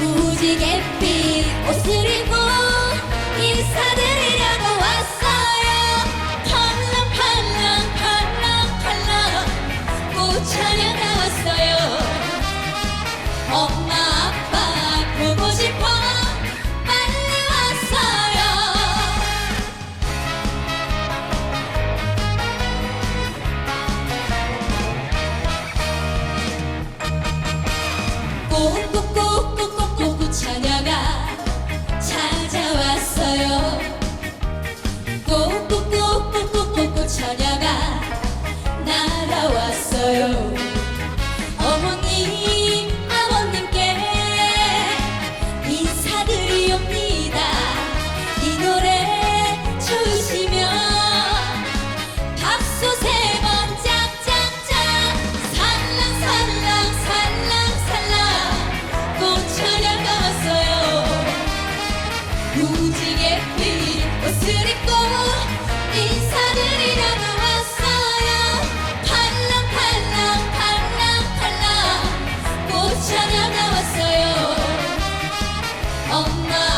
무지개 빛 옷을 입고 인사드리려고 왔어요. 무지개 빌 옷을 입고 인사드리려고 왔어요. 엄마.